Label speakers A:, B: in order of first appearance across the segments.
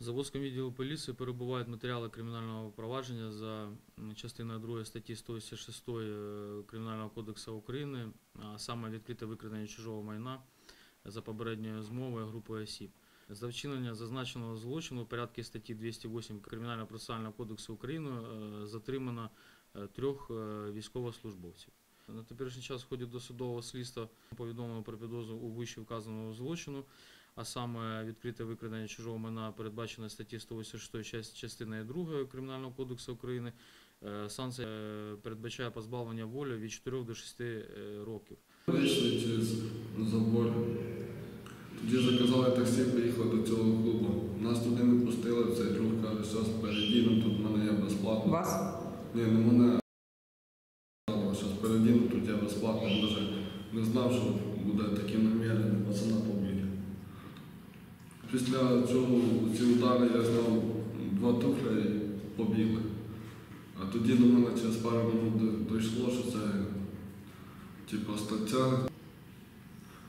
A: Заводському відділу поліції перебувають матеріали кримінального провадження за частиною 2 статті 186 е, Кримінального кодексу України, а саме відкрите викрадення чужого майна за попередньою змовою групою осіб. За вчинення зазначеного злочину у порядку статті 208 Кримінального процесуального кодексу України е, затримано е, трьох військовослужбовців. На теперішній час в ході досудового слідства повідомлено про підозру у вище вказаного злочину, а саме відкрите викрадення чужого майна передбачено статті 186 частиною 2 Кримінального кодексу України. Е, Санкція е, передбачає позбавлення волі від 4 до 6 е, років.
B: Вийшли через забор. Тоді заказали таксі, поїхали до цього клубу. Нас туди не пустили, цей друг каже, що спереді, ну тут в мене є безплатно.
C: Вас?
B: Ні, не мене. Що спереді, ну тут є безплатно. Він не знав, що буде такі наміри, пацана побити. Після цього ці удари я зняв два туфля і побігли. А тоді до мене через пару минут дійшло, що це типу стаття.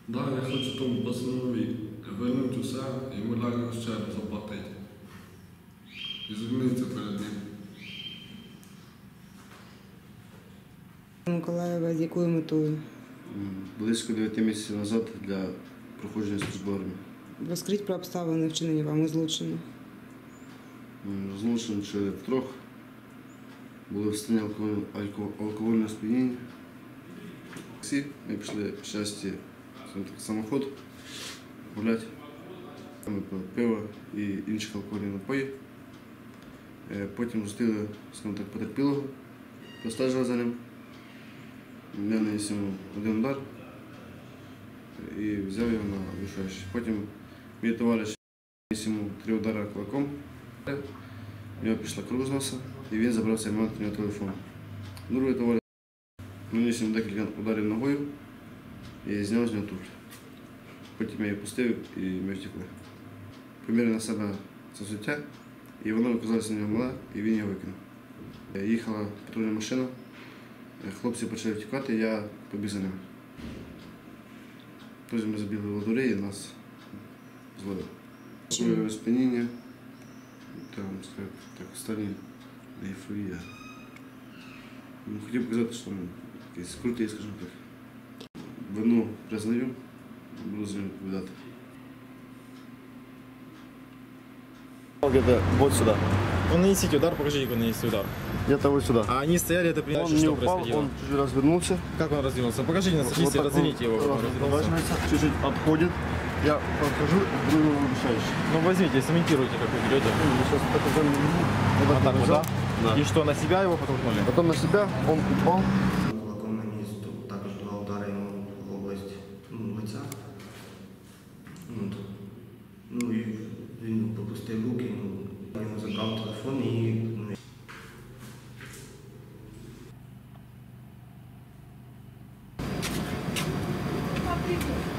B: Да, я хочу тому пацанові вернути усе і морально ще раз заплатити. І звільнитися перед ним.
C: Миколаєва з якою метою?
D: Близько 9 місяців назад для проходження армії.
C: Розкрить про обставини вчинення вами злочину.
D: Злочин чи втрьох були в стані алкогольного сп'яніння. Таксі, ми пішли в щасті самоход гуляти. Ми пили пиво і інші алкогольні напої. Е, Потім зустріли так, потерпілого, простежили за ним. Я наніс йому один удар і взяв його на вишаючий. Мій товариш наніс йому три удари кулаком. У нього пішла кров з носа, і він забрав цей момент у нього телефон. Другий товариш наніс йому декілька ударів ногою і зняв з нього туфлі. Потім я її пустив і ми втекли. Поміряв на себе це взуття, і воно оказалося на нього мале, і він його викинув. Їхала патрульна машина, хлопці почали втікати, я побіг за ними. Потім ми забігли в дворі і нас зловили. Своє сп'яніння, там, сказати, так, стані ейфорія. Ну, хотів показати, що ну, якийсь крутий, скажімо так. Вину признаю, буду за ним відповідати.
E: Где-то вот сюда.
F: Ну, нанесите удар, покажите, как вы нанесли удар.
E: Где-то вот сюда.
F: А они стояли, это
E: Он
F: принимает,
E: не упал,
F: происходило?
E: он чуть развернулся.
F: Как он развернулся? Покажите на статистике,
E: так он
F: разверните его. он
E: разворачивается, чуть-чуть отходит. Я подхожу, другого вышающий.
F: Ну, возьмите, смонтируйте, как вы берете.
E: Сейчас так уже не видно.
F: Вот так вот, да?
E: Да.
F: И что, на себя его потолкнули?
E: Потом на себя, он упал.
C: Thank you.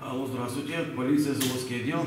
G: Алло, здравствуйте. Полиция, заводский отдел.